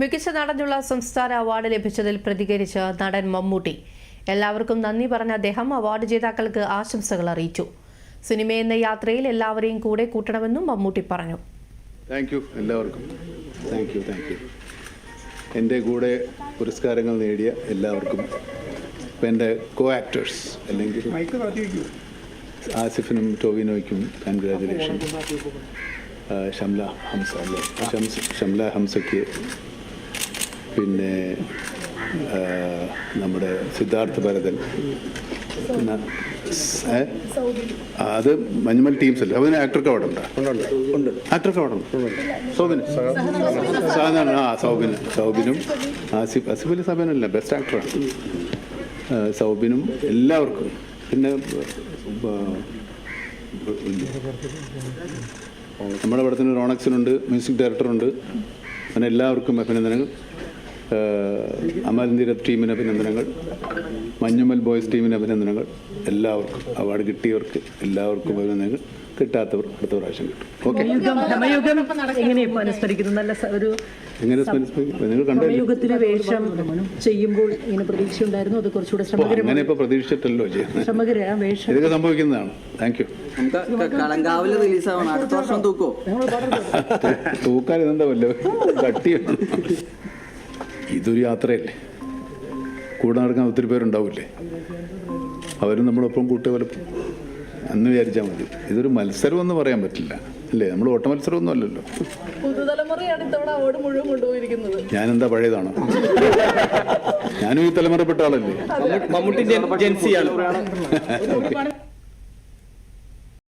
മികച്ച നടനുള്ള സംസ്ഥാന അവാർഡ് ലഭിച്ചതിൽ പ്രതികരിച്ച് നടൻ മമ്മൂട്ടി. എല്ലാവർക്കും നന്ദി പറഞ്ഞ അദ്ദേഹം അവാർഡ് ജേതാക്കൾക്ക് ആശംസകൾ അറിയിച്ചു. സിനിമ എന്ന യാത്രയിൽ എല്ലാവരെയും കൂടെ കൂട്ടണമെന്നും മമ്മൂട്ടി പറഞ്ഞു. താങ്ക് യു എല്ലാവർക്കും. താങ്ക് യു താങ്ക് യു എന്റെ കൂടെ പുരസ്കാരങ്ങൾ നേടിയ എല്ലാവർക്കും ഇപ്പം എന്റെ കോ ആക്ടേഴ്സ് അല്ലെങ്കിൽ ആസിഫിനും ടോവിനോയ്ക്കും കൺഗ്രാജുലേഷൻ ഷംല ഹംസ ഷംല ഹംസയ്ക്ക് പിന്നെ നമ്മുടെ സിദ്ധാർത്ഥ ഭരതൻ. അത് മഞ്ഞുമൽ ടീംസ് അല്ലേ? അതിന് ആക്ടർക്ക് അവിടെ ഉണ്ടോ? ആക്ടർക്ക് സൗബിന്. സാധാരണ ആ സൗബിന്. സൗബിനും ആസിഫ് ആസിഫ് അലി സാബിനല്ല ബെസ്റ്റ് ആക്ടറാണ് സൗബിനും എല്ലാവർക്കും. പിന്നെ നമ്മുടെ നമ്മുടെ പടത്തിന് റോണക്സിനുണ്ട് മ്യൂസിക് ഡയറക്ടറുണ്ട് അങ്ങനെ എല്ലാവർക്കും അഭിനന്ദനങ്ങൾ. അമൽ നീരത് ടീമിന് അഭിനന്ദനങ്ങൾ മഞ്ഞുമൽ ബോയ്സ് ടീമിന് അഭിനന്ദനങ്ങൾ. എല്ലാവർക്കും അവാർഡ് കിട്ടിയവർക്ക് എല്ലാവർക്കും അഭിനന്ദനങ്ങൾ. കിട്ടാത്തവർ അടുത്ത പ്രാവശ്യം കിട്ടും. ഓക്കെ. എങ്ങനെ? നിങ്ങൾ വേഷം ചെയ്യുമ്പോൾ ഇങ്ങനെ പ്രതീക്ഷ ഉണ്ടായിരുന്നു അത് കുറച്ചുകൂടെ ഓ, ശ്രമകരമാണ് അങ്ങനെ ഇപ്പൊ പ്രതീക്ഷിച്ചിട്ടല്ലോ ചെയ്യുന്നത് ആ വേഷം. ഇതൊക്കെ സംഭവിക്കുന്നതാണ്. താങ്ക് യു നമുക്ക് റിലീസ് ആവണം അടുത്ത വർഷം തൂക്കോ? തൂക്കാൻ ഇതെന്താ വല്ലോ? കട്ടി ഇതൊരു യാത്രയല്ലേ? കൂടെ നടക്കാൻ ഒത്തിരി പേരുണ്ടാവില്ലേ? അവരും നമ്മളൊപ്പം കൂട്ടുക പലപ്പോൾ എന്ന് വിചാരിച്ചാൽ മതി. ഇതൊരു മത്സരം എന്ന് പറയാൻ പറ്റില്ല. അല്ലേ? നമ്മൾ ഓട്ട മത്സരമൊന്നും അല്ലല്ലോ. ഞാനെന്താ പഴയതാണോ? ഞാനും ഈ തലമുറപ്പെട്ട ആളല്ലേ? മമ്മൂട്ടി ജൻസിയാണ് ഓക്കെ